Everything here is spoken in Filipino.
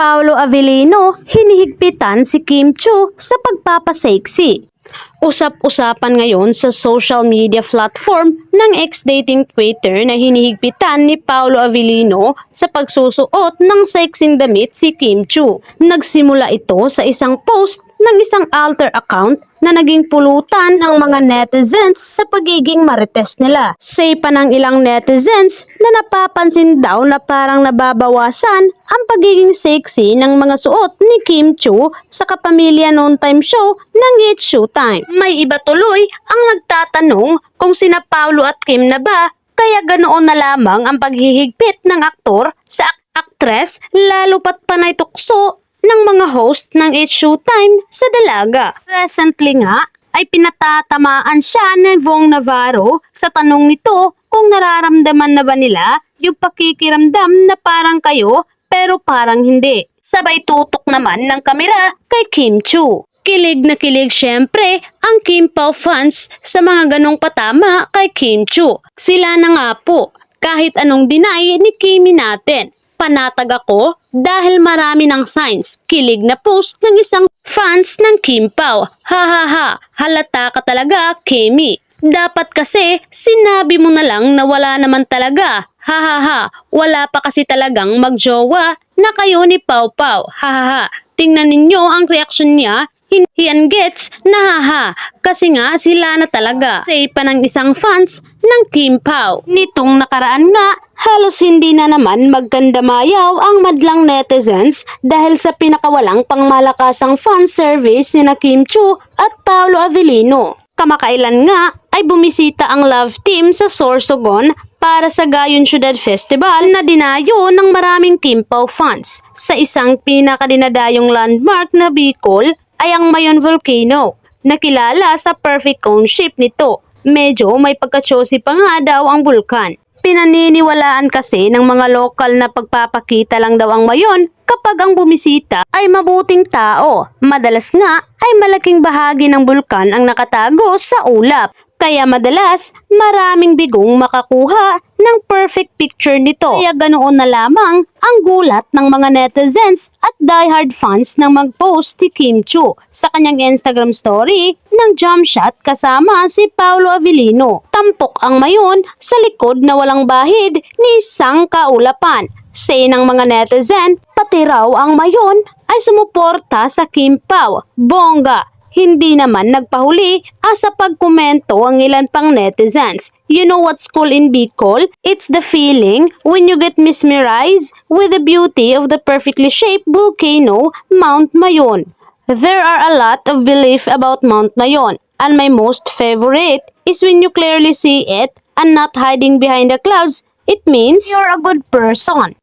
Paolo Avellino, hinihigpitan si Kim Chu sa pagpapasexy. Usap-usapan ngayon sa social media platform ng ex-dating Twitter na hinihigpitan ni Paolo Avellino sa pagsusuot ng sexing damit si Kim Chu. Nagsimula ito sa isang post ng isang alter account na naging pulutan ng mga netizens sa pagiging marites nila. Say pa ng ilang netizens na napapansin daw na parang nababawasan ang pagiging sexy ng mga suot ni Kim Chu sa kapamilya noon time show ng It's Showtime. May iba tuloy ang nagtatanong kung sina Paulo at Kim na ba kaya ganoon na lamang ang paghihigpit ng aktor sa ak- aktres lalo pat panay tukso ng mga host ng It's Showtime sa dalaga. Recently nga ay pinatatamaan siya ni Vong Navarro sa tanong nito kung nararamdaman na ba nila yung pakikiramdam na parang kayo pero parang hindi. Sabay tutok naman ng kamera kay Kim Chu. Kilig na kilig syempre ang Kim Pao fans sa mga ganong patama kay Kim Chu. Sila na nga po, kahit anong deny ni Kimi natin. Panatag ako dahil marami ng signs. Kilig na post ng isang fans ng Kim Pao. Ha ha ha, halata ka talaga, Kimi. Dapat kasi sinabi mo na lang na wala naman talaga. Ha ha ha, wala pa kasi talagang magjowa na kayo ni Pau Pau. Ha ha ha, tingnan ninyo ang reaksyon niya. Hindi yan gets na haha kasi nga sila na talaga. Say pa ng isang fans ng Kim Pao. Nitong nakaraan nga, halos hindi na naman magkandamayaw ang madlang netizens dahil sa pinakawalang pangmalakasang fan service ni na Kim Chu at Paolo Avellino. Kamakailan nga ay bumisita ang love team sa Sorsogon para sa Gayon Ciudad Festival na dinayo ng maraming Kim Pao fans. Sa isang pinakadinadayong landmark na Bicol ay ang Mayon Volcano, na kilala sa perfect cone shape nito. Medyo may pagkachosi pa nga daw ang bulkan. Pinaniniwalaan kasi ng mga lokal na pagpapakita lang daw ang mayon kapag ang bumisita ay mabuting tao. Madalas nga ay malaking bahagi ng bulkan ang nakatago sa ulap. Kaya madalas maraming bigong makakuha ng perfect picture nito. Kaya ganoon na lamang ang gulat ng mga netizens at diehard fans nang mag-post si Kim Chu sa kanyang Instagram story ng jump shot kasama si Paolo Avellino. Tampok ang mayon sa likod na walang bahid ni isang kaulapan. Say ng mga netizen, pati raw ang mayon ay sumuporta sa Kim Pao. Bongga! Hindi naman nagpahuli asa pagkomento ang ilan pang netizens. You know what's cool in Bicol? It's the feeling when you get mesmerized with the beauty of the perfectly shaped volcano Mount Mayon. There are a lot of belief about Mount Mayon, and my most favorite is when you clearly see it and not hiding behind the clouds. It means you're a good person.